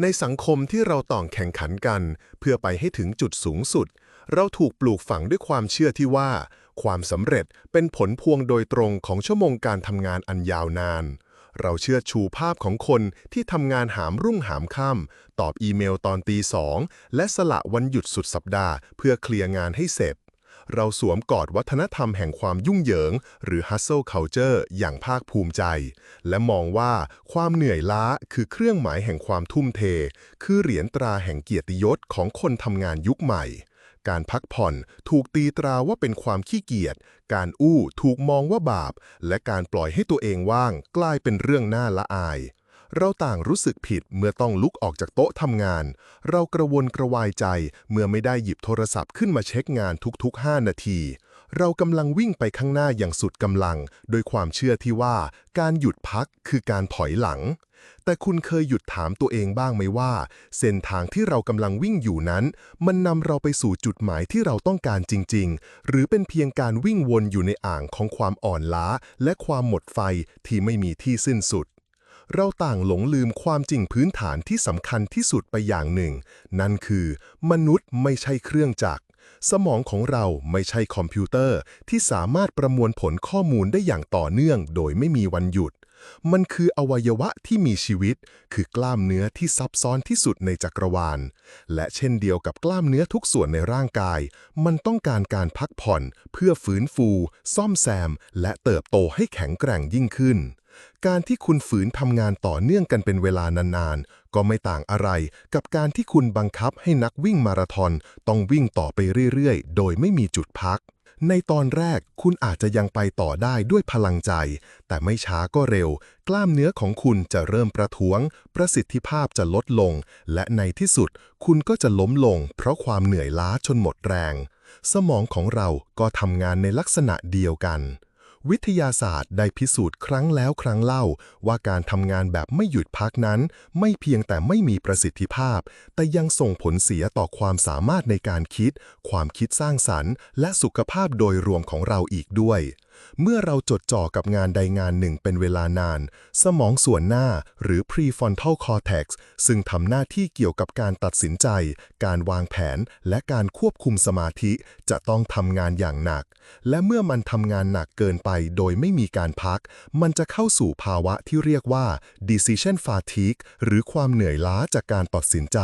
ในสังคมที่เราต่องแข่งขันกัน เพื่อไปให้ถึงจุดสูงสุด เราถูกปลูกฝังด้วยความเชื่อที่ว่า ความสำเร็จเป็นผลพวงโดยตรงของชั่วโมงการทำงานอันยาวนาน เราเชื่อชูภาพของคนที่ทำงานหามรุ่งหามค่ำตอบอีเมลตอนตีสองและสละวันหยุดสุดสัปดาห์ เพื่อเคลียร์งานให้เสร็จ เราสวมกอดวัฒนธรรมแห่งความยุ่งเหยิง หรือ hustle culture อย่างภาคภูมิใจ และมองว่าความเหนื่อยล้าคือเครื่องหมายแห่งความทุ่มเท คือเหรียญตราแห่งเกียรติยศของคนทำงานยุคใหม่ การพักผ่อนถูกตีตราว่าเป็นความขี้เกียจ การอู้ถูกมองว่าบาป และการปล่อยให้ตัวเองว่างกลายเป็นเรื่องน่าละอาย เราต่างรู้สึกผิดเมื่อต้องลุกออกจากโต๊ะทำงาน เรากระวนกระวายใจเมื่อไม่ได้หยิบโทรศัพท์ขึ้นมาเช็คงานทุกๆ 5 นาที เรากำลังวิ่งไปข้างหน้าอย่างสุดกำลัง โดยความเชื่อที่ว่าการหยุดพักคือการถอยหลัง แต่คุณเคยหยุดถามตัวเองบ้างไหมว่า เส้นทางที่เรากำลังวิ่งอยู่นั้น มันนำเราไปสู่จุดหมายที่เราต้องการจริง ๆ หรือเป็นเพียงการวิ่งวนอยู่ในอ่างของความอ่อนล้า และความหมดไฟที่ไม่มีที่สิ้นสุด เราต่างหลงลืมความจริงพื้นฐานที่สำคัญที่สุดไปอย่างหนึ่ง นั่นคือ มนุษย์ไม่ใช่เครื่องจักร สมองของเราไม่ใช่คอมพิวเตอร์ ที่สามารถประมวลผลข้อมูลได้อย่างต่อเนื่อง โดยไม่มีวันหยุด มันคืออวัยวะที่มีชีวิต คือกล้ามเนื้อที่ซับซ้อนที่สุดในจักรวาล และเช่นเดียวกับกล้ามเนื้อทุกส่วนในร่างกาย มันต้องการการพักผ่อน เพื่อฟื้นฟู ซ่อมแซม และเติบโตให้แข็งแกร่งยิ่งขึ้น การที่คุณฝืนทำงานต่อเนื่องกันเป็นเวลานานๆ ก็ไม่ต่างอะไร กับการที่คุณบังคับให้นักวิ่งมาราธอนต้องวิ่งต่อไปเรื่อยๆ โดยไม่มีจุดพัก ในตอนแรกคุณอาจจะยังไปต่อได้ด้วยพลังใจ แต่ไม่ช้าก็เร็ว กล้ามเนื้อของคุณจะเริ่มประท้วง ประสิทธิภาพจะลดลง และในที่สุด คุณก็จะล้มลง เพราะความเหนื่อยล้าจนหมดแรง สมองของเราก็ทำงานในลักษณะเดียวกัน วิทยาศาสตร์ได้พิสูจน์ครั้งแล้วครั้งเล่า ว่าการทำงานแบบไม่หยุดพักนั้น ไม่เพียงแต่ไม่มีประสิทธิภาพ แต่ยังส่งผลเสียต่อความสามารถในการคิด ความคิดสร้างสรรค์ และสุขภาพโดยรวมของเราอีกด้วยเมื่อเราจดจ่อกับงานใดงานหนึ่งเป็นเวลานาน สมองส่วนหน้าหรือ prefrontal cortex ซึ่งทำหน้าที่เกี่ยวกับการตัดสินใจ การวางแผน และการควบคุมสมาธิ จะต้องทำงานอย่างหนัก และเมื่อมันทำงานหนักเกินไปโดยไม่มีการพัก มันจะเข้าสู่ภาวะที่เรียกว่า decision fatigue หรือความเหนื่อยล้าจากการตัดสินใจ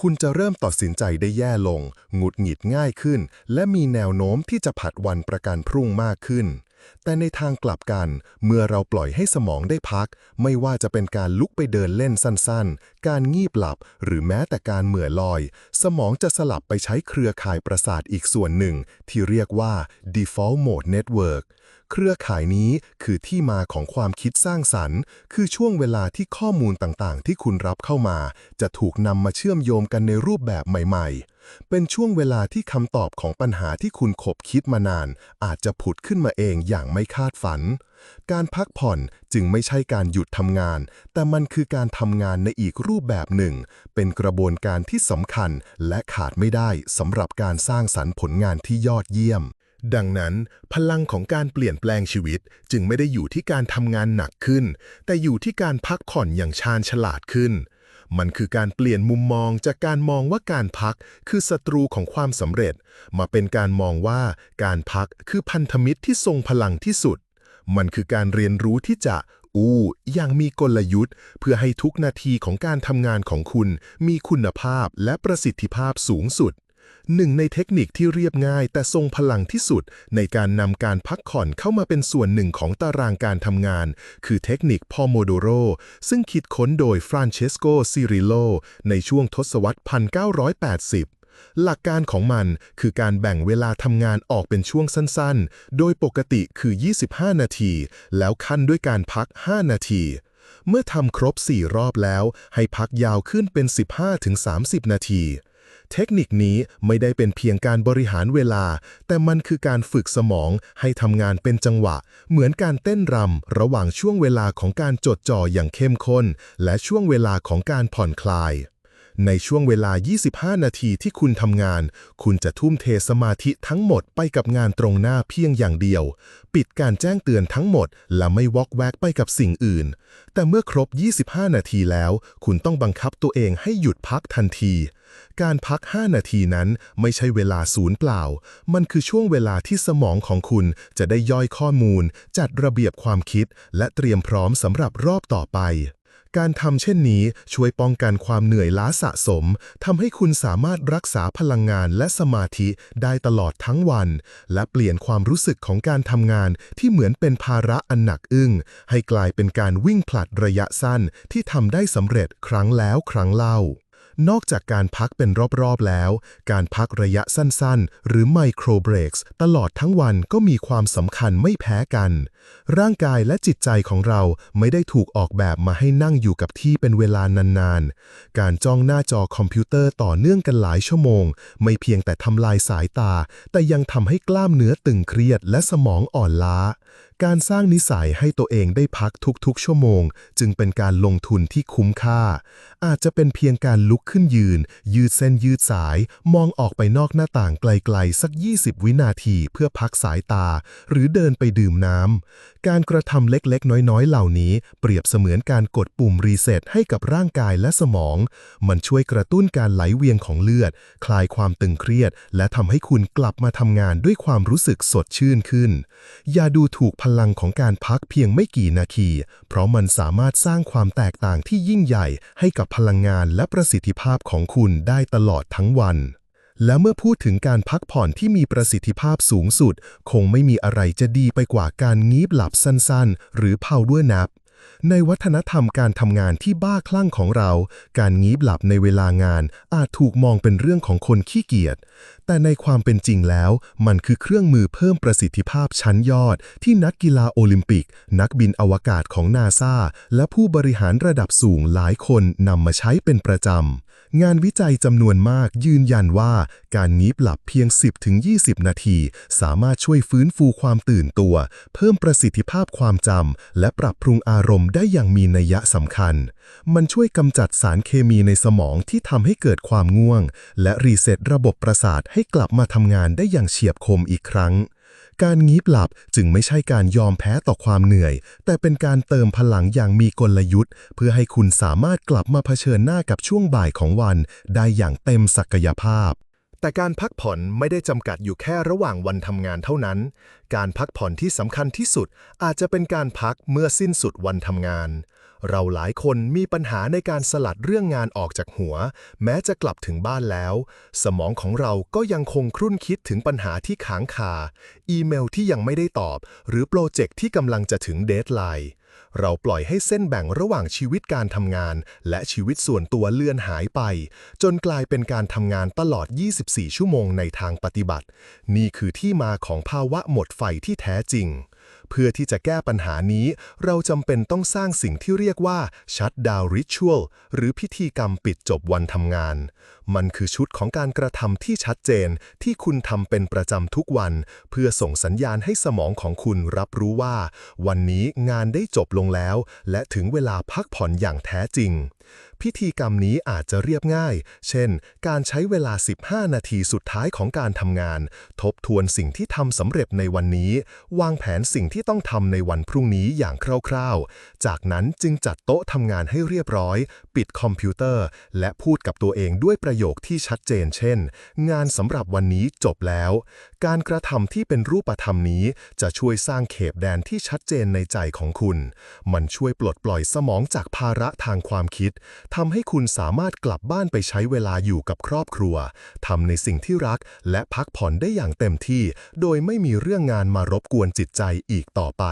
คุณจะเริ่มตัดสินใจได้แย่ลง หงุดหงิดง่ายขึ้น และมีแนวโน้มที่จะผัดวันประกันพรุ่งมากขึ้น แต่ในทางกลับกัน เมื่อเราปล่อยให้สมองได้พัก ไม่ว่าจะเป็นการลุกไปเดินเล่นสั้นๆ การงีบหลับ หรือแม้แต่การเหมื่อลอย สมองจะสลับไปใช้เครือข่ายประสาทอีกส่วนหนึ่ง ที่เรียกว่า default mode network เครือข่ายนี้คือที่มาของความคิดสร้างสรรค์ คือช่วงเวลาที่ข้อมูลต่างๆ ที่คุณรับเข้ามา จะถูกนำมาเชื่อมโยงกันในรูปแบบใหม่ ๆ เป็นช่วงเวลาที่คำตอบของปัญหาที่คุณขบคิดมานาน อาจจะผุดขึ้นมาเองอย่างไม่ไม่คาดฝัน การพักผ่อนจึงไม่ใช่การหยุดทำงาน แต่มันคือการทำงานในอีกรูปแบบหนึ่ง เป็นกระบวนการที่สำคัญและขาดไม่ได้สำหรับการสร้างสรรค์ผลงานที่ยอดเยี่ยม ดังนั้น พลังของการเปลี่ยนแปลงชีวิต จึงไม่ได้อยู่ที่การทำงานหนักขึ้น แต่อยู่ที่การพักผ่อนอย่างชาญฉลาดขึ้น มันคือการเปลี่ยนมุมมองจากการมองว่าการพักคือศัตรูของความสำเร็จ มาเป็นการมองว่าการพักคือพันธมิตรที่ทรงพลังที่สุด มันคือการเรียนรู้ที่จะอู้อย่างมีกลยุทธ์ เพื่อให้ทุกนาทีของการทำงานของคุณมีคุณภาพและประสิทธิภาพสูงสุด หนึ่งในเทคนิคที่เรียบง่าย แต่ทรงพลังที่สุดในการนำการพักผ่อนเข้ามาเป็นส่วนหนึ่งของตารางการทำงาน คือเทคนิคพอโมโดโรซึ่งคิดค้นโดยฟรานเชสโกซิริโลในช่วงทศวรรษ 1980หลักการของมันคือการแบ่งเวลาทำงานออกเป็นช่วงสั้นๆ โดยปกติคือ 25 นาที แล้วขั้นด้วยการพัก 5 นาที เมื่อทำครบ 4 รอบแล้ว ให้พักยาวขึ้นเป็น 15-30 นาที เทคนิคนี้ไม่ได้เป็นเพียงการบริหารเวลา แต่มันคือการฝึกสมองให้ทำงานเป็นจังหวะ เหมือนการเต้นรำระหว่างช่วงเวลาของการจดจ่ออย่างเข้มข้น และช่วงเวลาของการผ่อนคลายในช่วงเวลา 25 นาทีที่คุณทำงาน คุณจะทุ่มเทสมาธิทั้งหมดไปกับงานตรงหน้าเพียงอย่างเดียว ปิดการแจ้งเตือนทั้งหมด และไม่วอกแวกไปกับสิ่งอื่น แต่เมื่อครบ 25 นาทีแล้ว คุณต้องบังคับตัวเองให้หยุดพักทันที การพัก 5 นาทีนั้นไม่ใช่เวลาศูนย์เปล่า มันคือช่วงเวลาที่สมองของคุณจะได้ย่อยข้อมูล จัดระเบียบความคิด และเตรียมพร้อมสำหรับรอบต่อไป การทำเช่นนี้ช่วยป้องกันความเหนื่อยล้าสะสมทำให้คุณสามารถรักษาพลังงานและสมาธิได้ตลอดทั้งวัน และเปลี่ยนความรู้สึกของการทำงานที่เหมือนเป็นภาระอันหนักอึ้ง ให้กลายเป็นการวิ่งผลัดระยะสั้นที่ทำได้สำเร็จครั้งแล้วครั้งเล่า นอกจากการพักเป็นรอบๆแล้ว การพักระยะสั้นๆ หรือไมโครเบรกส์ตลอดทั้งวันก็มีความสำคัญไม่แพ้กัน ร่างกายและจิตใจของเราไม่ได้ถูกออกแบบมาให้นั่งอยู่กับที่เป็นเวลานานๆ การจ้องหน้าจอคอมพิวเตอร์ต่อเนื่องกันหลายชั่วโมง ไม่เพียงแต่ทำลายสายตา แต่ยังทำให้กล้ามเนื้อตึงเครียดและสมองอ่อนล้าการสร้างนิสัยให้ตัวเองได้พักทุกๆ ชั่วโมง จึงเป็นการลงทุนที่คุ้มค่า อาจจะเป็นเพียงการลุกขึ้นยืน ยืดเส้นยืดสาย มองออกไปนอกหน้าต่างไกลๆ สัก 20 วินาทีเพื่อพักสายตา หรือเดินไปดื่มน้ำ การกระทำเล็กๆ น้อยๆ เหล่านี้ เปรียบเสมือนการกดปุ่มรีเซ็ตให้กับร่างกายและสมอง มันช่วยกระตุ้นการไหลเวียนของเลือด คลายความตึงเครียด และทำให้คุณกลับมาทำงานด้วยความรู้สึกสดชื่นขึ้น อย่าดูถูกพลังของการพักเพียงไม่กี่นาที เพราะมันสามารถสร้างความแตกต่างที่ยิ่งใหญ่ให้กับพลังงานและประสิทธิภาพของคุณได้ตลอดทั้งวัน และเมื่อพูดถึงการพักผ่อนที่มีประสิทธิภาพสูงสุด คงไม่มีอะไรจะดีไปกว่าการงีบหลับสั้นๆ หรือ power nap ในวัฒนธรรมการทำงานที่บ้าคลั่งของเรา การงีบหลับในเวลางาน อาจถูกมองเป็นเรื่องของคนขี้เกียจ แต่ในความเป็นจริงแล้ว มันคือเครื่องมือเพิ่มประสิทธิภาพชั้นยอด ที่นักกีฬาโอลิมปิก นักบินอวกาศของนาซาและผู้บริหารระดับสูงหลายคนนำมาใช้เป็นประจำ งานวิจัยจำนวนมากยืนยันว่าการงีบหลับเพียง 10-20 นาที สามารถช่วยฟื้นฟูความตื่นตัว เพิ่มประสิทธิภาพความจำและปรับปรุงอารมณ์ได้อย่างมีนัยสำคัญ มันช่วยกำจัดสารเคมีในสมองที่ทำให้เกิดความง่วง และรีเซ็ตระบบประสาทให้กลับมาทำงานได้อย่างเฉียบคมอีกครั้ง การงีบหลับจึงไม่ใช่การยอมแพ้ต่อความเหนื่อย แต่เป็นการเติมพลังอย่างมีกลยุทธ์ เพื่อให้คุณสามารถกลับมาเผชิญหน้ากับช่วงบ่ายของวัน ได้อย่างเต็มศักยภาพ แต่การพักผ่อนไม่ได้จำกัดอยู่แค่ระหว่างวันทำงานเท่านั้น การพักผ่อนที่สำคัญที่สุดอาจจะเป็นการพักเมื่อสิ้นสุดวันทำงาน เราหลายคนมีปัญหาในการสลัดเรื่องงานออกจากหัว แม้จะกลับถึงบ้านแล้ว สมองของเราก็ยังคงครุ่นคิดถึงปัญหาที่ค้างคา อีเมลที่ยังไม่ได้ตอบ หรือโปรเจกต์ที่กำลังจะถึงเดทไลน์เราปล่อยให้เส้นแบ่งระหว่างชีวิตการทำงาน และชีวิตส่วนตัวเลื่อนหายไป จนกลายเป็นการทำงานตลอด 24 ชั่วโมงในทางปฏิบัติ นี่คือที่มาของภาวะหมดไฟที่แท้จริง เพื่อที่จะแก้ปัญหานี้ เราจำเป็นต้องสร้างสิ่งที่เรียกว่า shut down ritual หรือพิธีกรรมปิดจบวันทำงาน มันคือชุดของการกระทำที่ชัดเจนที่คุณทำเป็นประจำทุกวัน เพื่อส่งสัญญาณให้สมองของคุณรับรู้ว่า วันนี้งานได้จบลงแล้ว และถึงเวลาพักผ่อนอย่างแท้จริง พิธีกรรมนี้อาจจะเรียบง่าย เช่น การใช้เวลา 15 นาทีสุดท้ายของการทำงาน ทบทวนสิ่งที่ทำสำเร็จในวันนี้ วางแผนสิ่งที่ต้องทำในวันพรุ่งนี้อย่างคร่าวๆ จากนั้นจึงจัดโต๊ะทำงานให้เรียบร้อย ปิดคอมพิวเตอร์ และพูดกับตัวเองด้วยประโยคที่ชัดเจน เช่น งานสำหรับวันนี้จบแล้ว การกระทำที่เป็นรูปธรรมนี้ จะช่วยสร้างเขตแดนที่ชัดเจนในใจของคุณ มันช่วยปลดปล่อยสมองจากภาระทางความคิดทำให้คุณสามารถกลับบ้านไปใช้เวลาอยู่กับครอบครัวทำในสิ่งที่รักและพักผ่อนได้อย่างเต็มที่ โดยไม่มีเรื่องงานมารบกวนจิตใจอีกต่อไป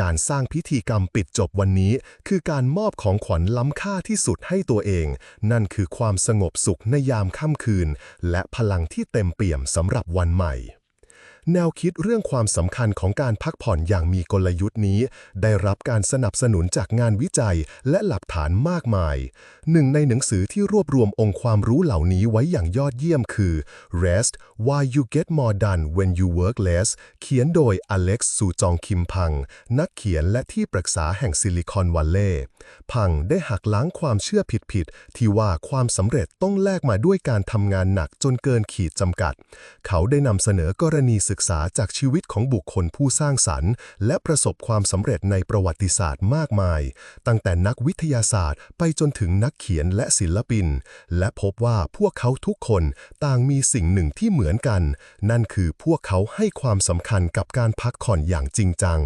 การสร้างพิธีกรรมปิดจบวันนี้ คือการมอบของขวัญล้ำค่าที่สุดให้ตัวเอง นั่นคือความสงบสุขในยามค่ำคืน และพลังที่เต็มเปี่ยมสำหรับวันใหม่ แนวคิดเรื่องความสำคัญของการพักผ่อนอย่างมีกลยุทธ์นี้ ได้รับการสนับสนุนจากงานวิจัยและหลักฐานมากมาย หนึ่งในหนังสือที่รวบรวมองค์ความรู้เหล่านี้ไว้อย่างยอดเยี่ยมคือ Rest Why You Get More Done When You Work Less เขียนโดยอเล็กซ์ซูจองคิมพัง นักเขียนและที่ปรึกษาแห่งซิลิคอนวัลเลย์พังได้หักล้างความเชื่อผิดๆที่ว่าความสำเร็จต้องแลกมาด้วยการทำงานหนักจนเกินขีดจำกัด เขาได้นำเสนอกรณีศึศึกษาจากชีวิตของบุคคลผู้สร้างสรรค์ และประสบความสำเร็จในประวัติศาสตร์มากมาย ตั้งแต่นักวิทยาศาสตร์ ไปจนถึงนักเขียนและศิลปิน และพบว่าพวกเขาทุกคนต่างมีสิ่งหนึ่งที่เหมือนกัน นั่นคือพวกเขาให้ความสำคัญกับการพักผ่อนอย่างจริงจัง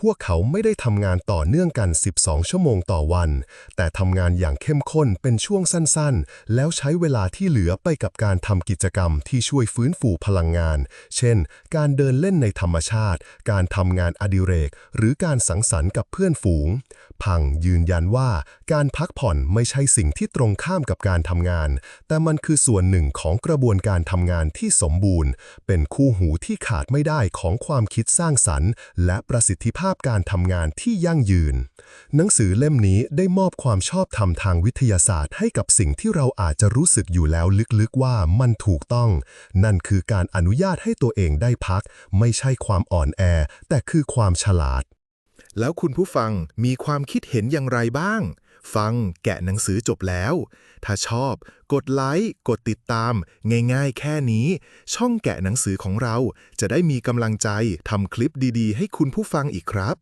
พวกเขาไม่ได้ทำงานต่อเนื่องกัน 12 ชั่วโมงต่อวัน แต่ทำงานอย่างเข้มข้นเป็นช่วงสั้นๆ แล้วใช้เวลาที่เหลือไปกับการทำกิจกรรมที่ช่วยฟื้นฟูพลังงาน เช่น การเดินเล่นในธรรมชาติ การทำงานอดิเรก หรือการสังสรรค์กับเพื่อนฝูงพังยืนยันว่าการพักผ่อนไม่ใช่สิ่งที่ตรงข้ามกับการทำงาน แต่มันคือส่วนหนึ่งของกระบวนการทำงานที่สมบูรณ์ เป็นคู่หูที่ขาดไม่ได้ของความคิดสร้างสรรค์ และประสิทธิภาพการทำงานที่ยั่งยืน หนังสือเล่มนี้ได้มอบความชอบธรรมทางวิทยาศาสตร์ให้กับสิ่งที่เราอาจจะรู้สึกอยู่แล้วลึกๆว่ามันถูกต้อง นั่นคือการอนุญาตให้ตัวเองได้พัก ไม่ใช่ความอ่อนแอ แต่คือความฉลาด แล้วคุณผู้ฟังมีความคิดเห็นอย่างไรบ้าง ฟังแกะหนังสือจบแล้ว ถ้าชอบกดไลค์กดติดตาม ง่ายๆ แค่นี้ ช่องแกะหนังสือของเราจะได้มีกำลังใจทำคลิปดีๆ ให้คุณผู้ฟังอีกครับ